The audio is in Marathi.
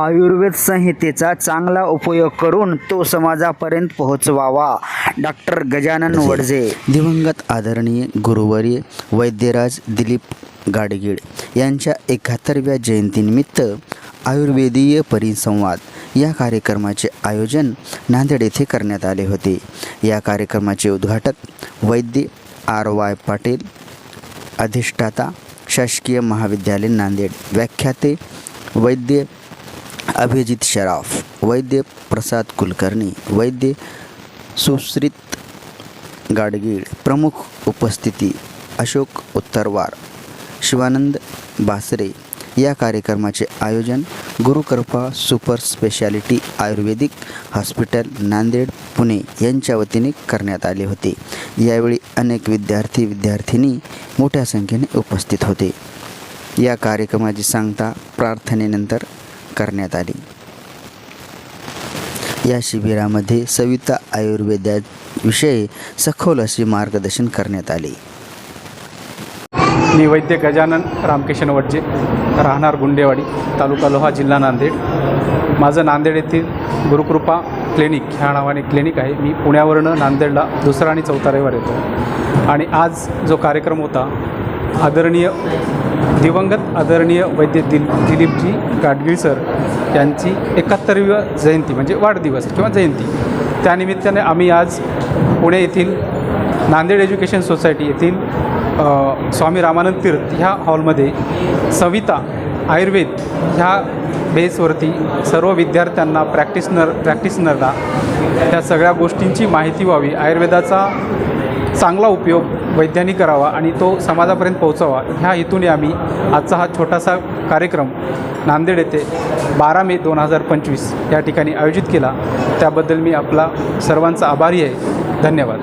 आयुर्वेद संहितेचा चांगला उपयोग करून तो समाजापर्यंत पोहोचवावा. डॉक्टर गजानन वडजे दिवंगत आदरणीय गुरुवर्य वैद्यराज दिलीप गाडगीळ यांच्या एकाहत्तरव्या जयंतीनिमित्त आयुर्वेदीय परिसंवाद या कार्यक्रमाचे आयोजन नांदेड येथे करण्यात आले होते. या कार्यक्रमाचे उद्घाटक वैद्य आर वाय पाटील अधिष्ठाता शासकीय महाविद्यालय नांदेड. व्याख्याते वैद्य अभिजित शराफ वैद्य प्रसाद कुलकर्णी वैद्य सुश्रित गाडगीळ प्रमुख उपस्थिती अशोक उत्तरवार शिवानंद बासरे या कार्यक्रमाचे आयोजन Gurukrupa super speciality Ayurvedic hospital Nanded Pune यांच्या वतीने करण्यात आले होते. यावेळी अनेक विद्यार्थी विद्यार्थिनी मोठ्या संख्येने उपस्थित होते. या कार्यक्रमाची सांगता प्रार्थनेनंतर करण्यात आली. या शिबिरामध्ये सविता आयुर्वेदाविषयी सखोल असे मार्गदर्शन करण्यात आले. मी वैद्य गजानन रामकिशन वडजे राहणार गुंडेवाडी तालुका लोहा जिल्हा नांदेड. माझं नांदेड येथील गुरुकृपा क्लिनिक ह्या नावाने क्लिनिक आहे. मी पुण्यावरनं नांदेडला दुसरा आणि चौथा रविवार येतो. आणि आज जो कार्यक्रम होता आदरणीय दिवंगत आदरणीय वैद्य दिल दिलीपजी गाडगीळ सर यांची एकाहत्तरवी जयंती म्हणजे वाढदिवस किंवा जयंती. त्यानिमित्ताने आम्ही आज पुणे येथील नांदेड एज्युकेशन सोसायटी येथील स्वामी रामानंद तीर्थ ह्या हॉलमध्ये सविता आयुर्वेद ह्या बेसवरती सर्व विद्यार्थ्यांना प्रॅक्टिसनर प्रॅक्टिसनरला त्या सगळ्या गोष्टींची माहिती व्हावी. आयुर्वेदाचा चांगला उपयोग वैद्यांनी करावा आणि तो समाजापर्यंत पोहोचावा ह्या हेतूने आम्ही आजचा हा छोटासा कार्यक्रम नांदेड येथे बारा मे दोन हजार पंचवीस या ठिकाणी आयोजित केला. त्याबद्दल मी आपला सर्वांचा आभारी आहे. धन्यवाद.